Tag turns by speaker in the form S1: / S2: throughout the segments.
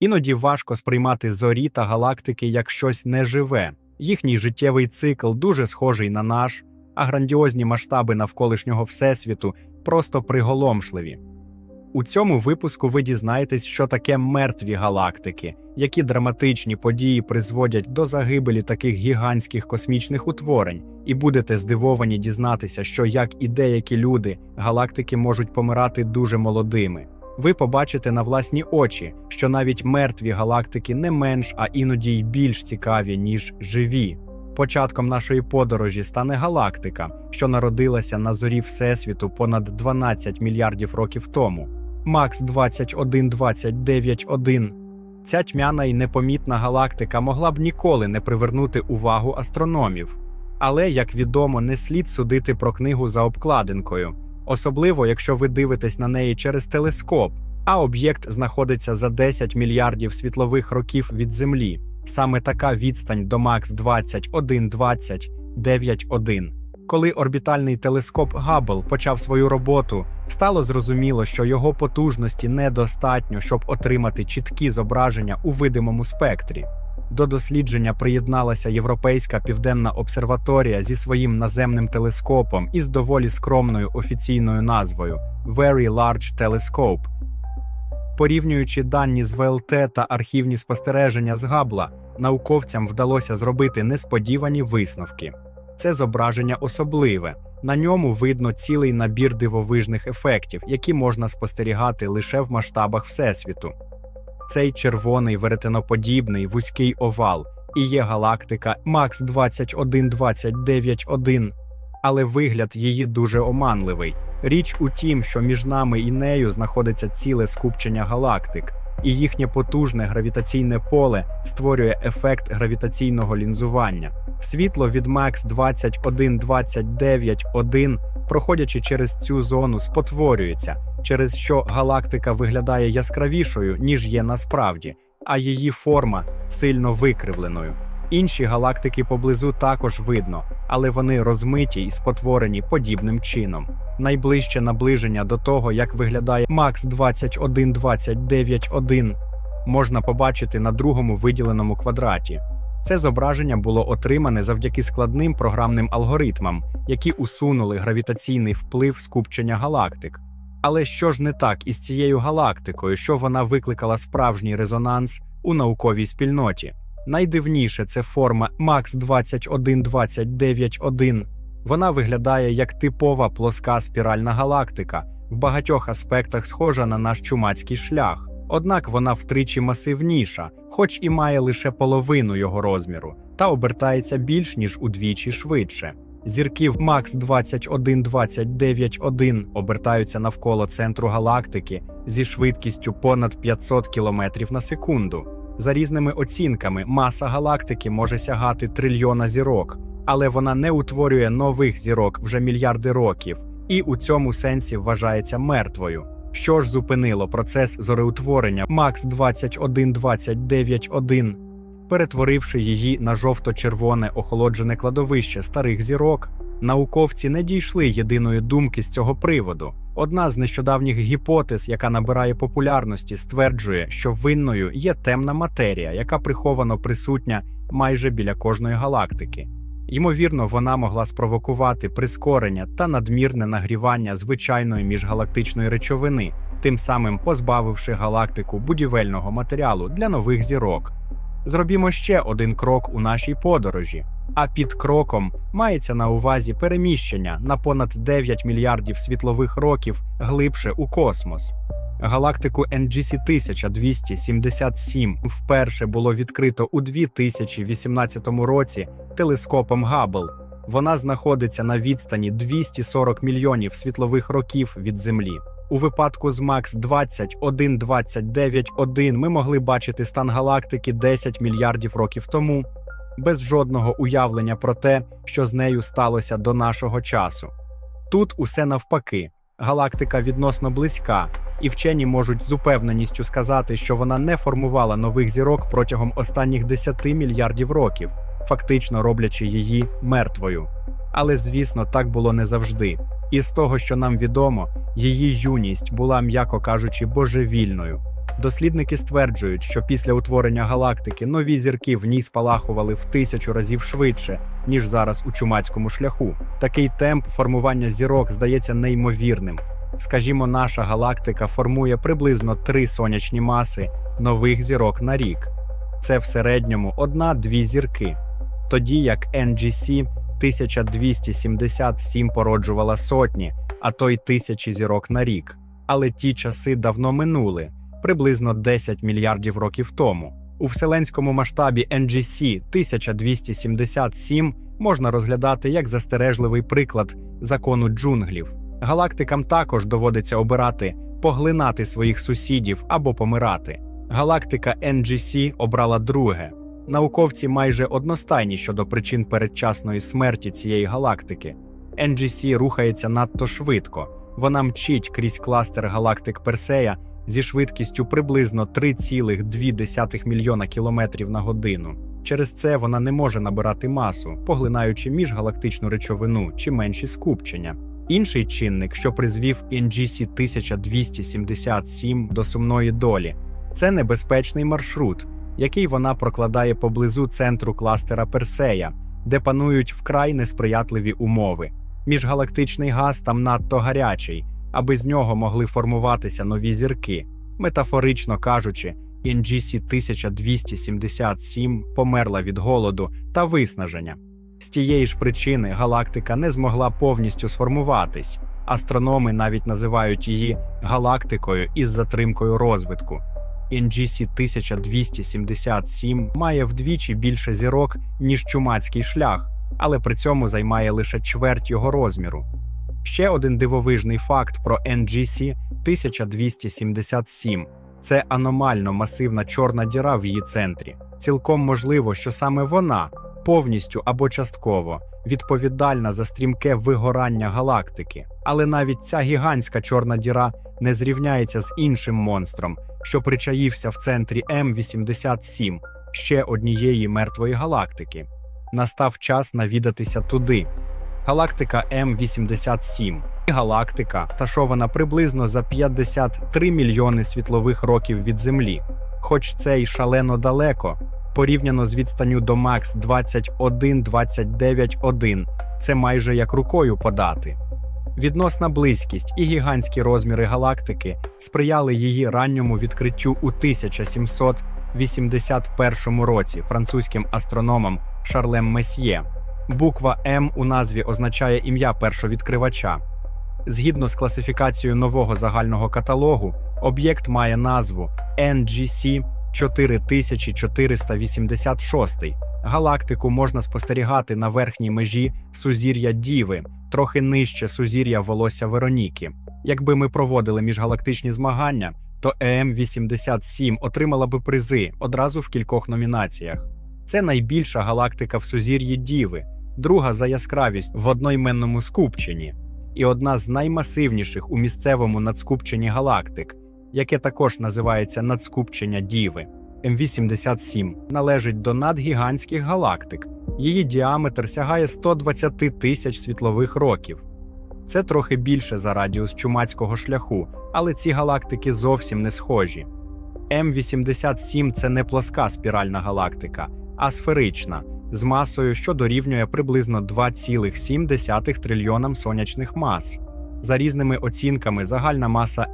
S1: Іноді важко сприймати зорі та галактики як щось неживе. Їхній життєвий цикл дуже схожий на наш, а грандіозні масштаби навколишнього всесвіту просто приголомшливі. У цьому випуску ви дізнаєтесь, що таке мертві галактики, які драматичні події призводять до загибелі таких гігантських космічних утворень, і будете здивовані дізнатися, що як і деякі люди, галактики можуть помирати дуже молодими. Ви побачите на власні очі, що навіть мертві галактики не менш, а іноді й більш цікаві, ніж живі. Початком нашої подорожі стане галактика, що народилася на зорі Всесвіту понад 12 мільярдів років тому. Макс 21291. Ця тьмяна і непомітна галактика могла б ніколи не привернути увагу астрономів. Але, як відомо, не слід судити про книгу за обкладинкою, особливо якщо ви дивитесь на неї через телескоп, а об'єкт знаходиться за 10 мільярдів світлових років від Землі. Саме така відстань до Макс 212091. Коли орбітальний телескоп Габбл почав свою роботу, стало зрозуміло, що його потужності недостатньо, щоб отримати чіткі зображення у видимому спектрі. До дослідження приєдналася Європейська південна обсерваторія зі своїм наземним телескопом із доволі скромною офіційною назвою Very Large Telescope. Порівнюючи дані з ВЛТ та архівні спостереження з Габла, науковцям вдалося зробити несподівані висновки. Це зображення особливе. На ньому видно цілий набір дивовижних ефектів, які можна спостерігати лише в масштабах Всесвіту. Цей червоний веретеноподібний вузький овал і є галактика Макс 21291, але вигляд її дуже оманливий. Річ у тім, що між нами і нею знаходиться ціле скупчення галактик, і їхнє потужне гравітаційне поле створює ефект гравітаційного лінзування. Світло від Макс 21291, проходячи через цю зону, спотворюється, через що галактика виглядає яскравішою, ніж є насправді, а її форма сильно викривленою. Інші галактики поблизу також видно, але вони розмиті і спотворені подібним чином. Найближче наближення до того, як виглядає Макс 21291, можна побачити на другому виділеному квадраті. Це зображення було отримане завдяки складним програмним алгоритмам, які усунули гравітаційний вплив скупчення галактик. Але що ж не так із цією галактикою, що вона викликала справжній резонанс у науковій спільноті? Найдивніше це форма Макс 21291. Вона виглядає як типова плоска спіральна галактика, в багатьох аспектах схожа на наш чумацький шлях. Однак вона втричі масивніша, хоч і має лише половину його розміру, та обертається більш ніж удвічі швидше. Зірки в Макс 21291 обертаються навколо центру галактики зі швидкістю понад 500 км на секунду. За різними оцінками, маса галактики може сягати трильйона зірок, але вона не утворює нових зірок вже мільярди років, і у цьому сенсі вважається мертвою. Що ж зупинило процес зореутворення Макс 21291, перетворивши її на жовто-червоне охолоджене кладовище старих зірок, науковці не дійшли єдиної думки з цього приводу. Одна з нещодавніх гіпотез, яка набирає популярності, стверджує, що винною є темна матерія, яка приховано присутня майже біля кожної галактики. Ймовірно, вона могла спровокувати прискорення та надмірне нагрівання звичайної міжгалактичної речовини, тим самим позбавивши галактику будівельного матеріалу для нових зірок. Зробімо ще один крок у нашій подорожі. А під кроком мається на увазі переміщення на понад 9 мільярдів світлових років глибше у космос. Галактику NGC 1277 вперше було відкрито у 2018 році телескопом Габбл. Вона знаходиться на відстані 240 мільйонів світлових років від Землі. У випадку з Макс 21291 ми могли бачити стан галактики 10 мільярдів років тому, без жодного уявлення про те, що з нею сталося до нашого часу. Тут усе навпаки, галактика відносно близька, і вчені можуть з упевненістю сказати, що вона не формувала нових зірок протягом останніх 10 мільярдів років, фактично роблячи її мертвою. Але звісно, так було не завжди. І з того, що нам відомо, її юність була, м'яко кажучи, божевільною. Дослідники стверджують, що після утворення галактики нові зірки в ній спалахували в тисячу разів швидше, ніж зараз у чумацькому шляху. Такий темп формування зірок здається неймовірним. Скажімо, наша галактика формує приблизно три сонячні маси нових зірок на рік. Це в середньому одна-дві зірки. Тоді як NGC 1277 породжувала сотні, а то й тисячі зірок на рік. Але ті часи давно минули, приблизно 10 мільярдів років тому. У вселенському масштабі NGC 1277 можна розглядати як застережливий приклад закону джунглів. Галактикам також доводиться обирати поглинати своїх сусідів або помирати. Галактика NGC обрала друге. Науковці майже одностайні щодо причин передчасної смерті цієї галактики. NGC рухається надто швидко. Вона мчить крізь кластер галактик Персея зі швидкістю приблизно 3,2 мільйона кілометрів на годину. Через це вона не може набирати масу, поглинаючи міжгалактичну речовину чи менші скупчення. Інший чинник, що призвів NGC 1277 до сумної долі, це небезпечний маршрут, який вона прокладає поблизу центру кластера Персея, де панують вкрай несприятливі умови. Міжгалактичний газ там надто гарячий, аби з нього могли формуватися нові зірки. Метафорично кажучи, NGC 1277 померла від голоду та виснаження. З тієї ж причини галактика не змогла повністю сформуватись. Астрономи навіть називають її галактикою із затримкою розвитку. NGC 1277 має вдвічі більше зірок, ніж чумацький шлях, але при цьому займає лише чверть його розміру. Ще один дивовижний факт про NGC 1277 це аномально масивна чорна діра в її центрі. Цілком можливо, що саме вона повністю або частково відповідальна за стрімке вигорання галактики. Але навіть ця гігантська чорна діра не зрівняється з іншим монстром, що причаївся в центрі М87, ще однієї мертвої галактики. Настав час навідатися туди. Галактика М87. Галактика розташована приблизно за 53 мільйони світлових років від Землі. Хоч це й шалено далеко, порівняно з відстанню до Макс 21-29-1, це майже як рукою подати. Відносна близькість і гігантські розміри галактики сприяли її ранньому відкриттю у 1781 році французьким астрономом Шарлем Месьє. Буква М у назві означає ім'я першовідкривача. Згідно з класифікацією нового загального каталогу, об'єкт має назву NGC 4486. Галактику можна спостерігати на верхній межі сузір'я Діви, трохи нижче сузір'я волосся Вероніки. Якби ми проводили міжгалактичні змагання, то ЕМ-87 отримала би призи одразу в кількох номінаціях. Це найбільша галактика в сузір'ї Діви, друга за яскравість в одноіменному скупченні, і одна з наймасивніших у місцевому надскупченні галактик, яке також називається надскупчення Діви. М87 належить до надгігантських галактик. Її діаметр сягає 120 тисяч світлових років. Це трохи більше за радіус чумацького шляху, але ці галактики зовсім не схожі. М87 це не плоска спіральна галактика, а сферична, з масою, що дорівнює приблизно 2,7 трильйонам сонячних мас. За різними оцінками, загальна маса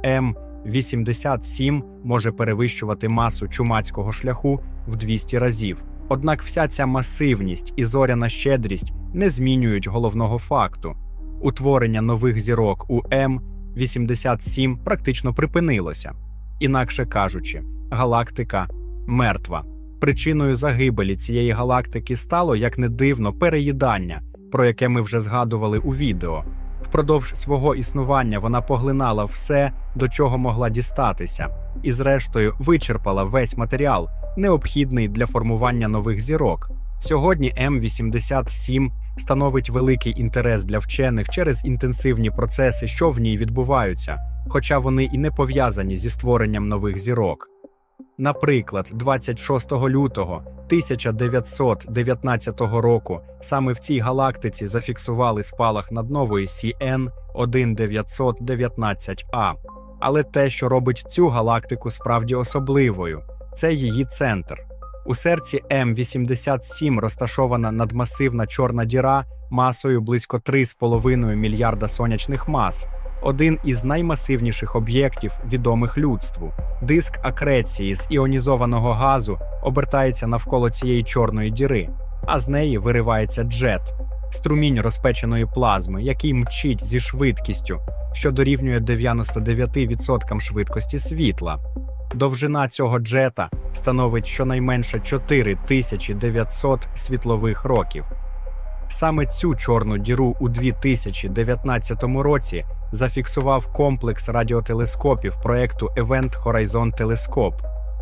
S1: М87 може перевищувати масу чумацького шляху в 200 разів. Однак вся ця масивність і зоряна щедрість не змінюють головного факту. Утворення нових зірок у М87 практично припинилося. Інакше кажучи, галактика мертва. Причиною загибелі цієї галактики стало, як не дивно, переїдання, про яке ми вже згадували у відео. Впродовж свого існування вона поглинала все, до чого могла дістатися, і, зрештою, вичерпала весь матеріал, необхідний для формування нових зірок. Сьогодні М87 становить великий інтерес для вчених через інтенсивні процеси, що в ній відбуваються, хоча вони і не пов'язані зі створенням нових зірок. Наприклад, 26 лютого 1919 року саме в цій галактиці зафіксували спалах наднової CN 1919 a Але те, що робить цю галактику справді особливою, це її центр. У серці М87 розташована надмасивна чорна діра масою близько 3,5 мільярда сонячних мас, один із наймасивніших об'єктів, відомих людству. Диск акреції з іонізованого газу обертається навколо цієї чорної діри, а з неї виривається джет струмінь розпеченої плазми, який мчить зі швидкістю, що дорівнює 99% швидкості світла. Довжина цього джета становить щонайменше 4900 світлових років. Саме цю чорну діру у 2019 році зафіксував комплекс радіотелескопів проекту Event Horizon Telescope.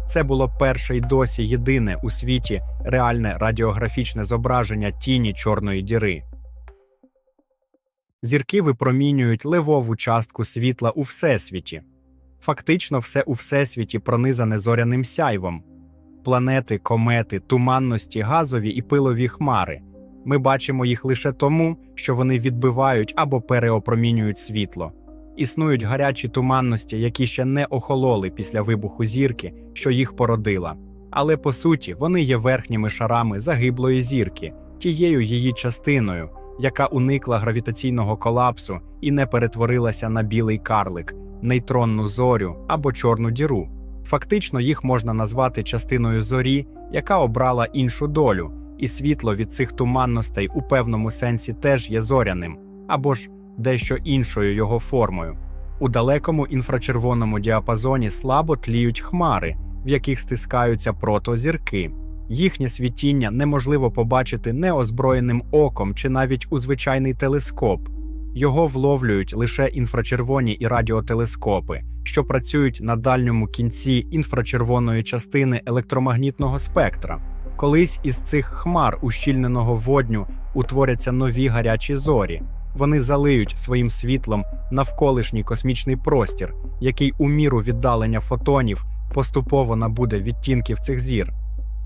S1: Це було перше й досі єдине у світі реальне радіографічне зображення тіні чорної діри. Зірки випромінюють левову частку світла у всесвіті. Фактично, все у всесвіті пронизане зоряним сяйвом. Планети, комети, туманності, газові і пилові хмари. Ми бачимо їх лише тому, що вони відбивають або переопромінюють світло. Існують гарячі туманності, які ще не охололи після вибуху зірки, що їх породила. Але по суті вони є верхніми шарами загиблої зірки, тією її частиною, яка уникла гравітаційного колапсу і не перетворилася на білий карлик, нейтронну зорю або чорну діру. Фактично їх можна назвати частиною зорі, яка обрала іншу долю, і світло від цих туманностей у певному сенсі теж є зоряним, або ж дещо іншою його формою. У далекому інфрачервоному діапазоні слабо тліють хмари, в яких стискаються протозірки. Їхнє світіння неможливо побачити неозброєним оком чи навіть у звичайний телескоп. Його вловлюють лише інфрачервоні і радіотелескопи, що працюють на дальньому кінці інфрачервоної частини електромагнітного спектра. Колись із цих хмар ущільненого водню утворяться нові гарячі зорі. Вони залиють своїм світлом навколишній космічний простір, який у міру віддалення фотонів поступово набуде відтінків цих зір.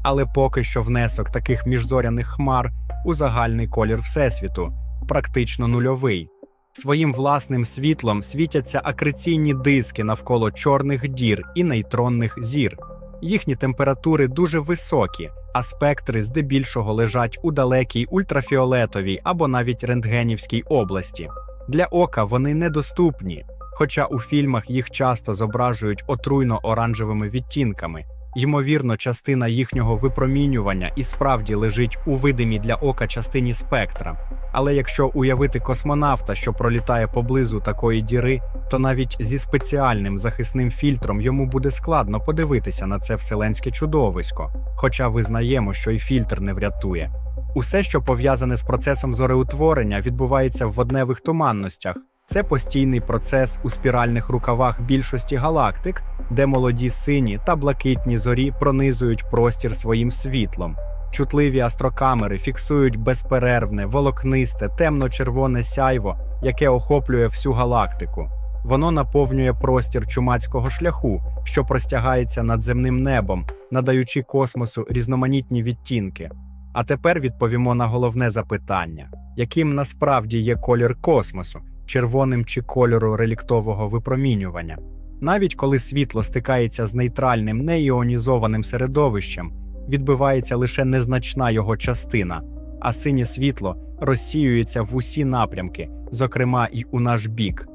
S1: Але поки що внесок таких міжзоряних хмар у загальний колір Всесвіту практично нульовий. Своїм власним світлом світяться акреційні диски навколо чорних дір і нейтронних зір. Їхні температури дуже високі, а спектри здебільшого лежать у далекій ультрафіолетовій або навіть рентгенівській області. Для ока вони недоступні, хоча у фільмах їх часто зображують отруйно-оранжевими відтінками. Ймовірно, частина їхнього випромінювання і справді лежить у видимій для ока частині спектра. Але якщо уявити космонавта, що пролітає поблизу такої діри, то навіть зі спеціальним захисним фільтром йому буде складно подивитися на це вселенське чудовисько, хоча визнаємо, що й фільтр не врятує. Усе, що пов'язане з процесом зореутворення, відбувається в водневих туманностях. Це постійний процес у спіральних рукавах більшості галактик, де молоді сині та блакитні зорі пронизують простір своїм світлом. Чутливі астрокамери фіксують безперервне, волокнисте, темно-червоне сяйво, яке охоплює всю галактику. Воно наповнює простір чумацького шляху, що простягається над земним небом, надаючи космосу різноманітні відтінки. А тепер відповімо на головне запитання: яким насправді є колір космосу, червоним чи кольору реліктового випромінювання? Навіть коли світло стикається з нейтральним неіонізованим середовищем, відбивається лише незначна його частина, а синє світло розсіюється в усі напрямки, зокрема й у наш бік.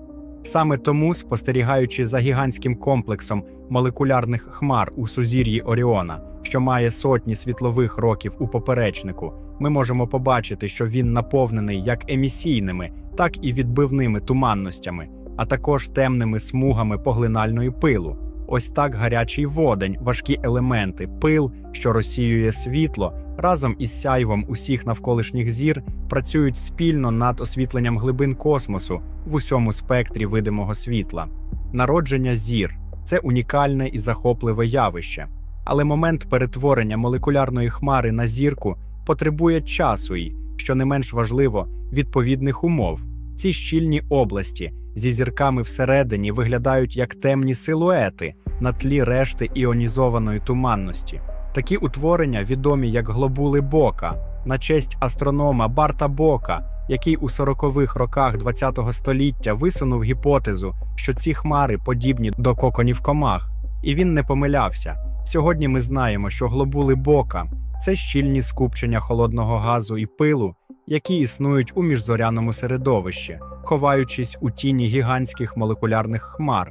S1: Саме тому, спостерігаючи за гігантським комплексом молекулярних хмар у сузір'ї Оріона, що має сотні світлових років у поперечнику, ми можемо побачити, що він наповнений як емісійними, так і відбивними туманностями, а також темними смугами поглинальної пилу. Ось так гарячий водень, важкі елементи, пил, що розсіює світло, разом із сяйвом усіх навколишніх зір працюють спільно над освітленням глибин космосу в усьому спектрі видимого світла. Народження зір це унікальне і захопливе явище, але момент перетворення молекулярної хмари на зірку потребує часу і, що не менш важливо, відповідних умов. Ці щільні області зі зірками всередині виглядають як темні силуети на тлі решти іонізованої туманності. Такі утворення відомі як глобули Бока на честь астронома Барта Бока, який у 40-х роках ХХ століття висунув гіпотезу, що ці хмари подібні до коконів комах. І він не помилявся. Сьогодні ми знаємо, що глобули бока це щільні скупчення холодного газу і пилу, які існують у міжзоряному середовищі, ховаючись у тіні гігантських молекулярних хмар.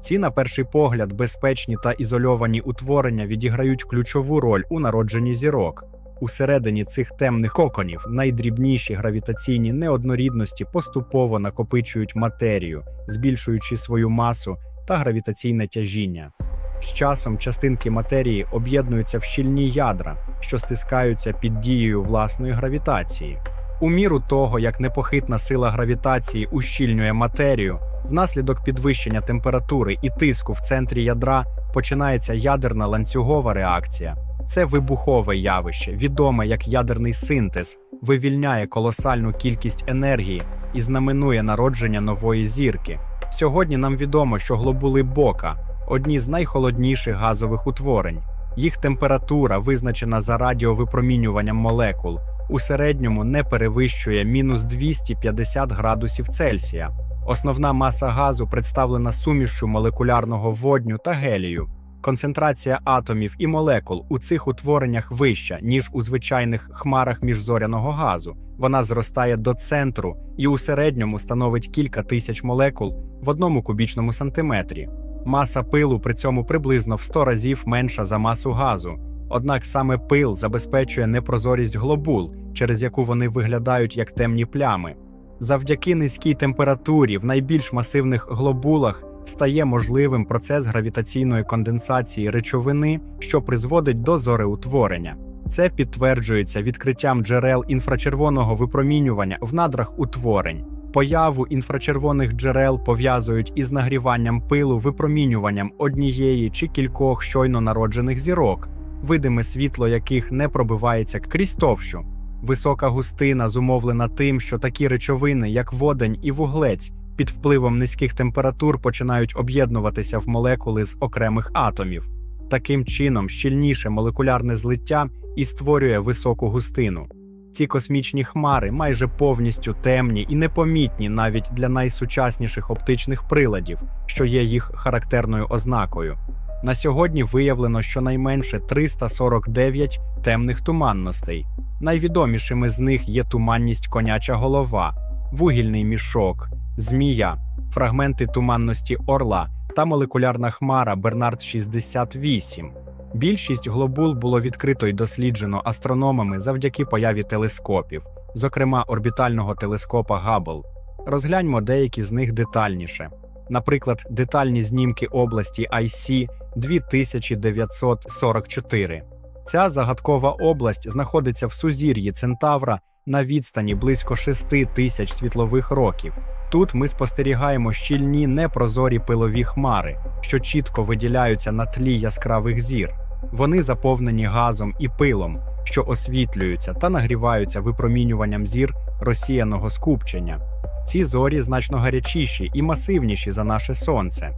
S1: Ці, на перший погляд, безпечні та ізольовані утворення відіграють ключову роль у народженні зірок. Усередині цих темних коконів найдрібніші гравітаційні неоднорідності поступово накопичують матерію, збільшуючи свою масу та гравітаційне тяжіння. З часом частинки матерії об'єднуються в щільні ядра, що стискаються під дією власної гравітації. У міру того, як непохитна сила гравітації ущільнює матерію, внаслідок підвищення температури і тиску в центрі ядра починається ядерна ланцюгова реакція. Це вибухове явище, відоме як ядерний синтез, вивільняє колосальну кількість енергії і знаменує народження нової зірки. Сьогодні нам відомо, що глобули бока одні з найхолодніших газових утворень. Їх температура, визначена за радіовипромінюванням молекул, у середньому не перевищує мінус 250 градусів Цельсія. Основна маса газу представлена сумішшю молекулярного водню та гелію. Концентрація атомів і молекул у цих утвореннях вища, ніж у звичайних хмарах міжзоряного газу. Вона зростає до центру і у середньому становить кілька тисяч молекул в одному кубічному сантиметрі. Маса пилу при цьому приблизно в 100 разів менша за масу газу. Однак саме пил забезпечує непрозорість глобул, через яку вони виглядають як темні плями. Завдяки низькій температурі в найбільш масивних глобулах стає можливим процес гравітаційної конденсації речовини, що призводить до зореутворення. Це підтверджується відкриттям джерел інфрачервоного випромінювання в надрах утворень. Появу інфрачервоних джерел пов'язують із нагріванням пилу випромінюванням однієї чи кількох щойно народжених зірок, видиме світло яких не пробивається крізь товщу. Висока густина зумовлена тим, що такі речовини, як водень і вуглець, під впливом низьких температур починають об'єднуватися в молекули з окремих атомів. Таким чином, щільніше молекулярне злиття і створює високу густину. Ці космічні хмари майже повністю темні і непомітні навіть для найсучасніших оптичних приладів, що є їх характерною ознакою. На сьогодні виявлено щонайменше 349 темних туманностей. Найвідомішими з них є туманність коняча голова, вугільний мішок, змія, фрагменти туманності орла та молекулярна хмара Бернард 68. Більшість глобул було відкрито й досліджено астрономами завдяки появі телескопів, зокрема орбітального телескопа Габл. Розгляньмо деякі з них детальніше. Наприклад, детальні знімки області IC 2944. Ця загадкова область знаходиться в сузір'ї Центавра на відстані близько 6 тисяч світлових років. Тут ми спостерігаємо щільні непрозорі пилові хмари, що чітко виділяються на тлі яскравих зір. Вони заповнені газом і пилом, що освітлюються та нагріваються випромінюванням зір розсіяного скупчення. Ці зорі значно гарячіші і масивніші за наше сонце.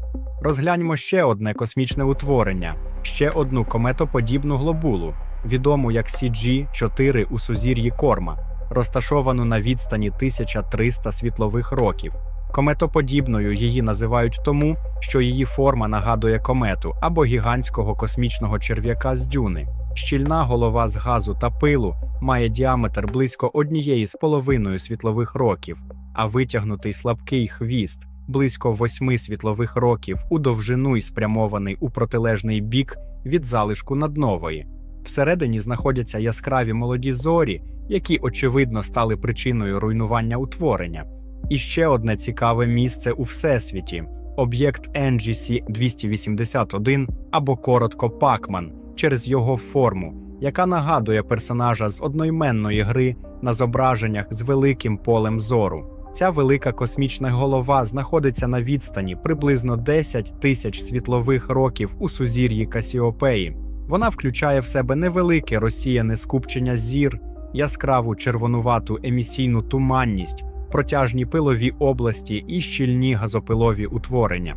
S1: Розгляньмо ще одне космічне утворення, ще одну кометоподібну глобулу, відому як CG-4 у сузір'ї Корма, розташовану на відстані 1300 світлових років. Кометоподібною її називають тому, що її форма нагадує комету або гігантського космічного черв'яка з дюни. Щільна голова з газу та пилу має діаметр близько однієї з половиною світлових років, а витягнутий слабкий хвіст близько восьми світлових років у довжину й спрямований у протилежний бік від залишку наднової. Всередині знаходяться яскраві молоді зорі, які очевидно стали причиною руйнування утворення. І ще одне цікаве місце у всесвіті об'єкт NGC 281 або коротко Пакман через його форму, яка нагадує персонажа з одноіменної гри на зображеннях з великим полем зору. Ця велика космічна голова знаходиться на відстані приблизно 10 тисяч світлових років у сузір'ї Касіопеї. Вона включає в себе невелике розсіяне скупчення зір, яскраву червонувату емісійну туманність, протяжні пилові області і щільні газопилові утворення.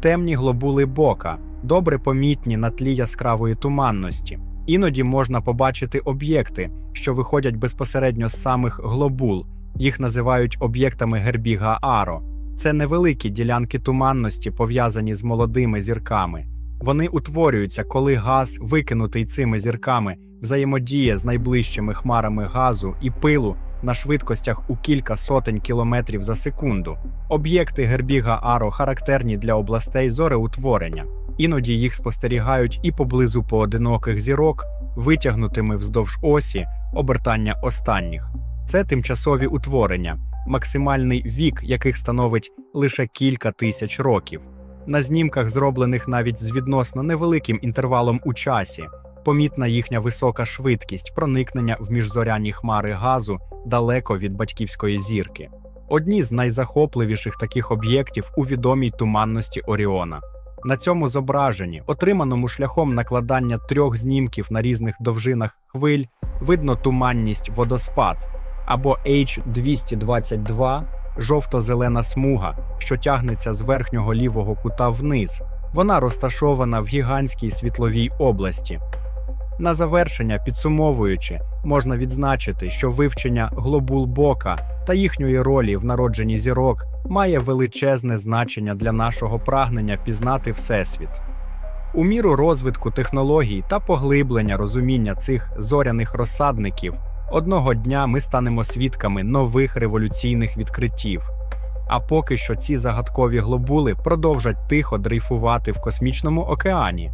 S1: Темні глобули бока, добре помітні на тлі яскравої туманності. Іноді можна побачити об'єкти, що виходять безпосередньо з самих глобул, Їх називають об'єктами Гербіга Аро. Це невеликі ділянки туманності, пов'язані з молодими зірками. Вони утворюються, коли газ, викинутий цими зірками, взаємодіє з найближчими хмарами газу і пилу на швидкостях у кілька сотень кілометрів за секунду. Об'єкти Гербіга Аро характерні для областей зореутворення. Іноді їх спостерігають і поблизу поодиноких зірок, витягнутими вздовж осі обертання останніх. Це тимчасові утворення, максимальний вік яких становить лише кілька тисяч років. На знімках, зроблених навіть з відносно невеликим інтервалом у часі, помітна їхня висока швидкість проникнення в міжзоряні хмари газу далеко від батьківської зірки. Одні з найзахопливіших таких об'єктів у відомій туманності Оріона. На цьому зображенні, отриманому шляхом накладання трьох знімків на різних довжинах хвиль, видно туманність водоспад або H222 жовто-зелена смуга, що тягнеться з верхнього лівого кута вниз. Вона розташована в гігантській світловій області. На завершення, підсумовуючи, можна відзначити, що вивчення глобул бока та їхньої ролі в народженні зірок має величезне значення для нашого прагнення пізнати Всесвіт. У міру розвитку технологій та поглиблення розуміння цих зоряних розсадників, одного дня ми станемо свідками нових революційних відкриттів. А поки що ці загадкові глобули продовжать тихо дрейфувати в космічному океані,